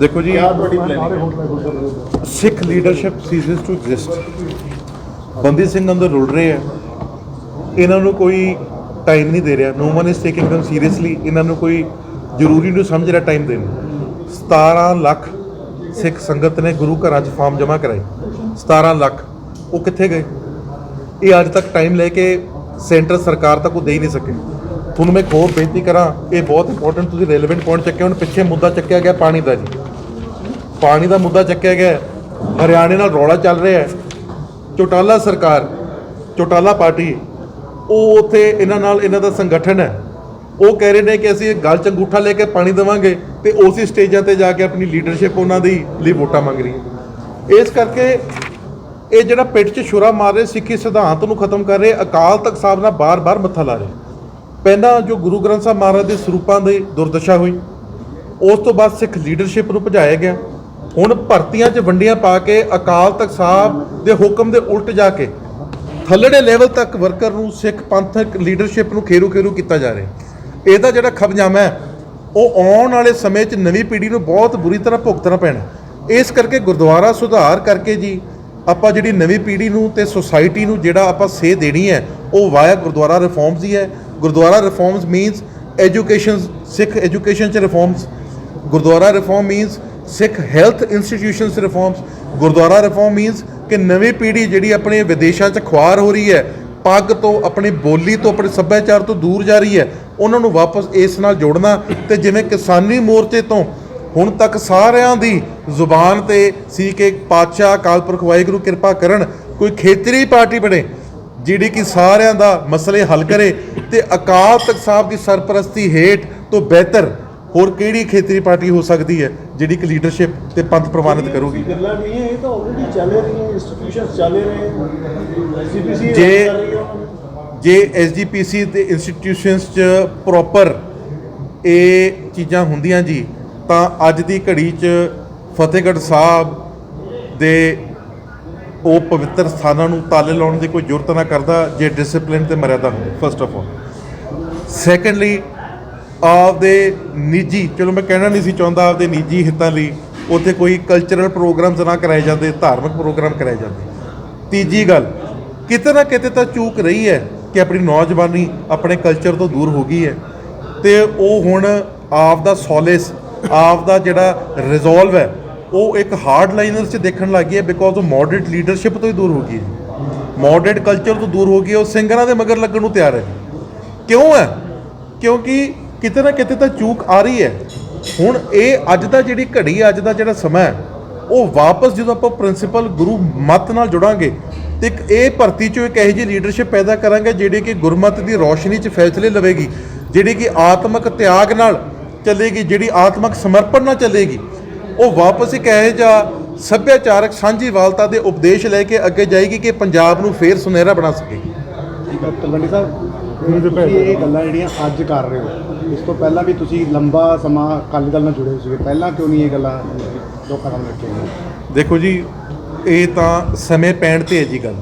ਦੇਖੋ ਜੀ ਤੁਹਾਡੀ planning Sikh leadership ceases to exist ਬੰਦੀ ਸਿੰਘ ਅੰਦਰ ਰੁਲ ਰਹੇ ਆ। ਇਹਨਾਂ ਨੂੰ ਕੋਈ ਟਾਈਮ ਨਹੀਂ ਦੇ ਰਿਹਾ। No one is taking them seriously ਇਹਨਾਂ ਨੂੰ ਕੋਈ ਜ਼ਰੂਰੀ ਨਹੀਂ ਸਮਝ ਰਿਹਾ ਟਾਈਮ ਦੇਣ ਨੂੰ। 17 ਲੱਖ ਸਿੱਖ ਸੰਗਤ ਨੇ ਗੁਰੂ ਘਰਾਂ 'ਚ ਫਾਰਮ ਜਮ੍ਹਾਂ ਕਰਾਏ। 17 ਲੱਖ। ਉਹ ਕਿੱਥੇ ਗਏ? ਇਹ ਅੱਜ ਤੱਕ ਟਾਈਮ ਲੈ ਕੇ ਸੈਂਟਰ ਸਰਕਾਰ ਤੱਕ ਉਹ ਦੇ ਹੀ ਨਹੀਂ ਸਕੇ। ਤੁਹਾਨੂੰ ਮੈਂ ਇੱਕ ਹੋਰ ਬੇਨਤੀ ਕਰਾਂ। ਇਹ ਬਹੁਤ ਇੰਪੋਰਟੈਂਟ ਤੁਸੀਂ ਰੈਲੇਵੈਂਟ ਪੁਆਇੰਟ ਚੱਕਿਆ। ਹੁਣ ਪਿੱਛੇ ਮੁੱਦਾ ਚੱਕਿਆ ਗਿਆ ਪਾਣੀ ਦਾ ਜੀ। ਪਾਣੀ ਦਾ ਮੁੱਦਾ ਚੱਕਿਆ ਗਿਆ ਹਰਿਆਣੇ ਨਾਲ ਰੌਲਾ ਚੱਲ ਰਿਹਾ ਹੈ। ਚੋਟਾਲਾ ਸਰਕਾਰ, ਚੋਟਾਲਾ ਪਾਰਟੀ, ਉਹ ਉੱਥੇ ਇਹਨਾਂ ਨਾਲ ਇਹਨਾਂ ਦਾ ਸੰਗਠਨ ਹੈ। ਉਹ ਕਹਿ ਰਹੇ ਨੇ ਕਿ ਅਸੀਂ ਗੱਲ ਚੰਗੂਠਾ ਲੈ ਕੇ ਪਾਣੀ ਦੇਵਾਂਗੇ ਤੇ ਉਸੇ ਸਟੇਜਾਂ ਤੇ ਜਾ ਕੇ ਆਪਣੀ ਲੀਡਰਸ਼ਿਪ ਉਹਨਾਂ ਦੀ ਲਈ ਵੋਟਾਂ ਮੰਗ ਰਹੀ ਹੈ ਇਸ ਕਰਕੇ ਇਹ ਜਿਹੜਾ ਪਿੱਠ 'ਚ ਛੁਰਾ ਮਾਰ ਰਹੇ ਸਿੱਖੀ ਸਿਧਾਂਤ ਨੂੰ ਖਤਮ ਕਰ ਰਹੇ, ਅਕਾਲ ਤਖਤ ਸਾਹਿਬ ਨਾਲ ਬਾਰ-ਬਾਰ ਮੱਥਾ ਲਾ ਰਹੇ। ਪਹਿਲਾਂ ਜੋ ਗੁਰੂ ਗ੍ਰੰਥ ਸਾਹਿਬ ਮਹਾਰਾਜ ਦੇ ਸਰੂਪਾਂ ਦੀ ਦੁਰਦਸ਼ਾ ਹੋਈ, ਉਸ ਤੋਂ ਬਾਅਦ ਸਿੱਖ ਲੀਡਰਸ਼ਿਪ ਨੂੰ ਭਜਾਇਆ ਗਿਆ। ਹੁਣ ਭਰਤੀਆਂ 'ਚ ਵੰਡੀਆਂ ਪਾ ਕੇ ਅਕਾਲ ਤਖਤ ਸਾਹਿਬ ਦੇ ਹੁਕਮ ਦੇ ਉਲਟ ਜਾ ਕੇ ਥੱਲੜੇ ਲੈਵਲ ਤੱਕ ਵਰਕਰ ਨੂੰ, ਸਿੱਖ ਪੰਥਕ ਲੀਡਰਸ਼ਿਪ ਨੂੰ ਖੇਰੂ ਖੇਰੂ ਕੀਤਾ ਜਾ ਰਿਹਾ ਇਹਦਾ ਜਿਹੜਾ ਖਬਜਾਮਾ ਹੈ, ਉਹ ਆਉਣ ਵਾਲੇ ਸਮੇਂ 'ਚ ਨਵੀਂ ਪੀੜ੍ਹੀ ਨੂੰ ਬਹੁਤ ਬੁਰੀ ਤਰ੍ਹਾਂ ਭੁਗਤਣਾ ਪੈਣਾ ਇਸ ਕਰਕੇ ਗੁਰਦੁਆਰਾ ਸੁਧਾਰ ਕਰਕੇ ਜੀ, ਆਪਾਂ ਜਿਹੜੀ ਨਵੀਂ ਪੀੜ੍ਹੀ ਨੂੰ ਤੇ ਸੁਸਾਇਟੀ ਨੂੰ ਜਿਹੜਾ ਆਪਾਂ ਸੇਧ ਦੇਣੀ ਹੈ, ਉਹ ਵਾਇਆ ਗੁਰਦੁਆਰਾ ਰਿਫਾਰਮਸ ਹੀ ਹੈ। Gurdwara reforms means education Sikh education ਚ reforms gurdwara reform means Sikh health institutions reforms gurdwara reform means ਕਿ ਨਵੀਂ ਪੀੜ੍ਹੀ ਜਿਹੜੀ ਆਪਣੇ ਵਿਦੇਸ਼ਾਂ 'ਚ ਖੁਆਰ ਹੋ ਰਹੀ ਹੈ, ਪੱਗ ਤੋਂ, ਆਪਣੀ ਬੋਲੀ ਤੋਂ, ਆਪਣੇ ਸੱਭਿਆਚਾਰ ਤੋਂ ਦੂਰ ਜਾ ਰਹੀ ਹੈ, ਉਹਨਾਂ ਨੂੰ ਵਾਪਸ ਇਸ ਨਾਲ ਜੋੜਨਾ ਤੇ ਜਿਵੇਂ ਕਿਸਾਨੀ ਮੋਰਚੇ ਤੋਂ ਹੁਣ ਤੱਕ ਸਾਰਿਆਂ ਦੀ ਜ਼ੁਬਾਨ ਤੇ ਸੀ ਕਿ ਪਾਤਸ਼ਾਹ, ਅਕਾਲ ਪੁਰਖ, ਵਾਹਿਗੁਰੂ ਕਿਰਪਾ ਕਰਨ, ਕੋਈ ਖੇਤਰੀ ਪਾਰਟੀ ਬਣੇ, ਜਿਹੜੀ ਕਿ ਸਾਰਿਆਂ ਦਾ ਮਸਲੇ ਹੱਲ ਕਰੇ ਤੇ ਅਕਾਲ ਤਖਤ ਸਾਹਿਬ ਦੀ ਸਰਪ੍ਰਸਤੀ ਹੇਠ ਤੋਂ ਬਿਹਤਰ ਹੋਰ ਕਿਹੜੀ ਖੇਤਰੀ ਪਾਰਟੀ ਹੋ ਸਕਦੀ ਹੈ ਜਿਹੜੀ ਕਿ ਲੀਡਰਸ਼ਿਪ ਤੇ ਪੰਥ ਪ੍ਰਵਾਨਿਤ ਕਰੂਗੀ? ਗੱਲਾਂ ਨਹੀਂ ਹੈ ਇਹ ਤਾਂ ਆਲਰੇਡੀ ਚੱਲ ਰਹੀਆਂ ਇੰਸਟੀਟਿਊਸ਼ਨਸ ਚੱਲ ਰਹੇ ਐਸਜੀਪੀਸੀ ਜੇ-। ਜੇ ਐਸਜੀਪੀਸੀ ਤੇ ਇੰਸਟੀਟਿਊਸ਼ਨਸ 'ਚ ਪ੍ਰੋਪਰ ਇਹ ਚੀਜ਼ਾਂ ਹੁੰਦੀਆਂ ਜੀ ਤਾਂ ਅੱਜ ਦੀ ਘੜੀ 'ਚ ਫਤਿਹਗੜ੍ਹ ਸਾਹਿਬ ਦੇ ਉਹ ਪਵਿੱਤਰ ਸਥਾਨਾਂ ਨੂੰ ਤਾਲੇ ਲਾਉਣ ਦੀ ਕੋਈ ਜ਼ਰੂਰਤ ਨਾ ਕਰਦਾ ਜੇ ਡਿਸਪਲਿਨ ਤੇ ਮਰਿਆਦਾ ਹੋਵੇ ਫਸਟ ਆਫ ਆਲ ਸੈਕੰਡਲੀ ਆਪਦੇ ਨਿੱਜੀ, ਚਲੋ ਮੈਂ ਕਹਿਣਾ ਨਹੀਂ ਸੀ ਚਾਹੁੰਦਾ ਆਪਦੇ ਨਿੱਜੀ ਹਿੱਤਾਂ ਲਈ, ਉੱਥੇ ਕੋਈ ਕਲਚਰਲ ਪ੍ਰੋਗਰਾਮਸ ਨਾ ਕਰਾਏ ਜਾਂਦੇ, ਧਾਰਮਿਕ ਪ੍ਰੋਗਰਾਮ ਕਰਾਏ ਜਾਂਦੇ। ਤੀਜੀ ਗੱਲ, ਕਿਤੇ ਨਾ ਕਿਤੇ ਤਾਂ ਚੂਕ ਰਹੀ ਹੈ ਕਿ ਆਪਣੀ ਨੌਜਵਾਨੀ ਆਪਣੇ ਕਲਚਰ ਤੋਂ ਦੂਰ ਹੋ ਗਈ ਹੈ। ਤੇ ਉਹ ਹੁਣ ਆਪ ਦਾ ਸੋਲਿਸ ਆਪ ਦਾ ਜਿਹੜਾ ਰਿਜ਼ੋਲਵ ਹੈ, ਉਹ ਇੱਕ ਹਾਰਡ ਲਾਈਨਰ 'ਚ ਦੇਖਣ ਲੱਗ ਗਈ ਹੈ ਬਿਕੋਜ਼ ਉਹ ਮੋਡਰੇਟ ਲੀਡਰਸ਼ਿਪ ਤੋਂ ਹੀ ਦੂਰ ਹੋ ਗਈ ਹੈ। ਮੋਡਰੇਟ ਕਲਚਰ ਤੋਂ ਦੂਰ ਹੋ ਗਈ ਹੈ, ਉਹ ਸਿੰਗਰਾਂ ਦੇ ਮਗਰ ਲੱਗਣ ਨੂੰ ਤਿਆਰ ਹੈ। ਕਿਉਂ ਹੈ? ਕਿਉਂਕਿ ਕਿਤੇ ਨਾ ਕਿਤੇ ਤਾਂ ਚੂਕ ਆ ਰਹੀ ਹੈ। ਹੁਣ ਇਹ ਅੱਜ ਦਾ ਜਿਹੜੀ ਘੜੀ ਅੱਜ ਦਾ ਜਿਹੜਾ ਸਮਾਂ ਹੈ, ਉਹ ਵਾਪਸ ਜਦੋਂ ਆਪਾਂ ਪ੍ਰਿੰਸੀਪਲ ਗੁਰੂ ਮਤ ਨਾਲ ਜੁੜਾਂਗੇ, ਤੇ ਇੱਕ ਇਹ ਭਰਤੀ ਚੋਂ ਇੱਕ ਇਹੋ ਜਿਹੀ ਲੀਡਰਸ਼ਿਪ ਪੈਦਾ ਕਰਾਂਗੇ ਜਿਹੜੀ ਕਿ ਗੁਰਮਤ ਦੀ ਰੋਸ਼ਨੀ 'ਚ ਫੈਸਲੇ ਲਵੇਗੀ, ਜਿਹੜੀ ਕਿ ਆਤਮਿਕ ਤਿਆਗ ਨਾਲ ਚੱਲੇਗੀ, ਜਿਹੜੀ ਆਤਮਿਕ ਸਮਰਪਣ ਨਾਲ ਚੱਲੇਗੀ। ਉਹ ਵਾਪਸ ਇੱਕ ਇਹੋ ਜਿਹਾ ਸੱਭਿਆਚਾਰਕ ਸਾਂਝੀਵਾਲਤਾ ਦੇ ਉਪਦੇਸ਼ ਲੈ ਕੇ ਅੱਗੇ ਜਾਏਗੀ ਕਿ ਪੰਜਾਬ ਨੂੰ ਫੇਰ ਸੁਨਹਿਰਾ ਬਣਾ ਸਕੇਗੀ ਠੀਕ ਹੈ ਤਲਵੰਡੀ ਸਾਹਿਬ ਤੁਸੀਂ ਇਹ ਗੱਲਾਂ ਜਿਹੜੀਆਂ ਅੱਜ ਕਰ ਰਹੇ ਹੋ ਇਸ ਤੋਂ ਪਹਿਲਾਂ ਵੀ ਤੁਸੀਂ ਲੰਬਾ ਸਮਾਂ ਅਕਾਲੀ ਦਲ ਨਾਲ ਜੁੜੇ ਸੀਗੇ। ਪਹਿਲਾਂ ਕਿਉਂ ਨਹੀਂ ਇਹ ਗੱਲਾਂ ਲੋਕਾਂ ਨਾਲ ਰੱਖੀਆਂ ਦੇਖੋ ਜੀ ਇਹ ਤਾਂ ਸਮੇਂ ਪੈਣ ਤੇ ਹੈ ਜੀ ਗੱਲ।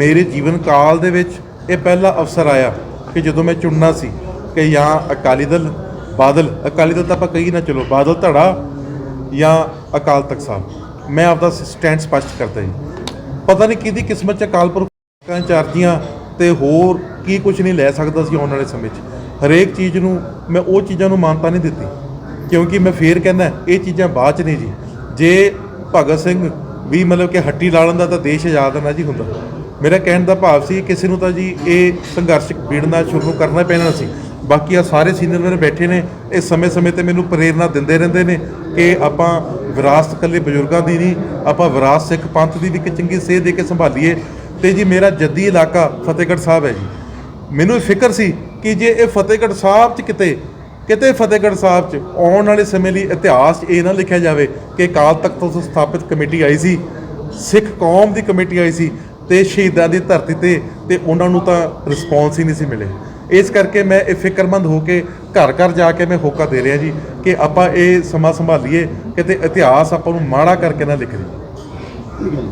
ਮੇਰੇ ਜੀਵਨ ਕਾਲ ਦੇ ਵਿੱਚ ਇਹ ਪਹਿਲਾ ਅਵਸਰ ਆਇਆ ਕਿ ਜਦੋਂ ਮੈਂ ਚੁਣਨਾ ਸੀ ਕਿ ਜਾਂ ਅਕਾਲੀ ਦਲ ਬਾਦਲ ਅਕਾਲੀ ਦਲ ਤਾਂ ਆਪਾਂ ਕਹੀ ਨਾ ਚਲੋ ਬਾਦਲ ਧੜਾ ਜਾਂ ਅਕਾਲ ਤਖਤ ਸਾਹਿਬ। ਮੈਂ ਆਪਦਾ ਸਟੈਂਡ ਸਪਸ਼ਟ ਕਰਦਾ ਜੀ। ਪਤਾ ਨਹੀਂ ਕਿਹਦੀ ਕਿਸਮਤ ਚ ਅਕਾਲ ਪੁਰਖਾਂ ਚਾਰਜੀਆਂ ਤੇ ਹੋਰ ਕੀ ਕੁਝ ਨਹੀਂ ਲੈ ਸਕਦਾ ਸੀ ਆਉਣ ਵਾਲੇ ਸਮੇਂ 'ਚ। ਹਰੇਕ ਚੀਜ਼ ਨੂੰ ਮੈਂ ਉਹ ਚੀਜ਼ਾਂ ਨੂੰ ਮਾਨਤਾ ਨਹੀਂ ਦਿੱਤੀ। ਕਿਉਂਕਿ ਮੈਂ ਫੇਰ ਕਹਿੰਦਾ, ਇਹ ਚੀਜ਼ਾਂ ਬਾਅਦ ਚ ਨਹੀਂ ਜੀ। ਜੇ ਭਗਤ ਸਿੰਘ ਵੀ ਮਤਲਬ ਕਿ ਹੱਟੀ ਲਾ ਲੈਂਦਾ ਤਾਂ ਦੇਸ਼ ਆਜ਼ਾਦ ਨਾ ਜੀ ਹੁੰਦਾ। ਮੇਰਾ ਕਹਿਣ ਦਾ ਭਾਵ ਸੀ, ਕਿਸੇ ਨੂੰ ਤਾਂ ਜੀ ਇਹ ਸੰਘਰਸ਼ ਪੀੜਨਾ ਸ਼ੁਰੂ ਕਰਨਾ ਪੈਣਾ ਸੀ। ਬਾਕੀ ਆ ਸਾਰੇ ਸੀਨੀਅਰ ਮੇਰੇ ਬੈਠੇ ਨੇ, ਇਹ ਸਮੇਂ-ਸਮੇਂ ਤੇ ਮੈਨੂੰ ਪ੍ਰੇਰਣਾ ਦਿੰਦੇ ਰਹਿੰਦੇ ਨੇ ਕਿ ਆਪਾਂ ਵਿਰਾਸਤ ਇਕੱਲੇ ਬਜ਼ੁਰਗਾਂ ਦੀ ਨਹੀਂ, ਆਪਾਂ ਵਿਰਾਸਤ ਸਿੱਖ ਪੰਥ ਦੀ ਵੀ ਇੱਕ ਚੰਗੀ ਸੇਧ ਦੇ ਕੇ ਸੰਭਾਲੀਏ। ਤੇ ਜੀ ਮੇਰਾ ਜੱਦੀ ਇਲਾਕਾ ਫਤਿਹਗੜ੍ਹ ਸਾਹਿਬ ਹੈ ਜੀ। ਮੈਨੂੰ ਫਿਕਰ ਸੀ ਕਿ ਜੇ ਇਹ ਫਤਿਹਗੜ੍ਹ ਸਾਹਿਬ 'ਚ ਕਿਤੇ ਕਿਤੇ ਫਤਿਹਗੜ੍ਹ ਸਾਹਿਬ 'ਚ ਆਉਣ ਵਾਲੇ ਸਮੇਂ ਲਈ ਇਤਿਹਾਸ 'ਚ ਇਹ ਨਾ ਲਿਖਿਆ ਜਾਵੇ ਕਿ ਅਕਾਲ ਤਖਤ ਤੋਂ ਸਥਾਪਿਤ ਕਮੇਟੀ ਆਈ ਸੀ, ਸਿੱਖ ਕੌਮ ਦੀ ਕਮੇਟੀ ਆਈ ਸੀ ਤੇ ਸ਼ਹੀਦਾਂ ਦੀ ਧਰਤੀ ਤੇ ਤੇ ਉਹਨਾਂ ਨੂੰ ਤਾਂ ਰਿਸਪੌਂਸ ਹੀ ਨਹੀਂ ਸੀ ਮਿਲੇ। ਇਸ ਕਰਕੇ ਮੈਂ ਇਹ ਫਿਕਰਮੰਦ ਹੋ ਕੇ ਘਰ ਘਰ ਜਾ ਕੇ ਮੈਂ ਹੋਕਾ ਦੇ ਰਿਹਾ ਜੀ ਕਿ ਆਪਾਂ ਇਹ ਸਮਾਂ ਸੰਭਾਲੀਏ, ਕਿਤੇ ਇਤਿਹਾਸ ਆਪਾਂ ਨੂੰ ਮਾੜਾ ਕਰਕੇ ਨਾ ਲਿਖ ਲਈਏ।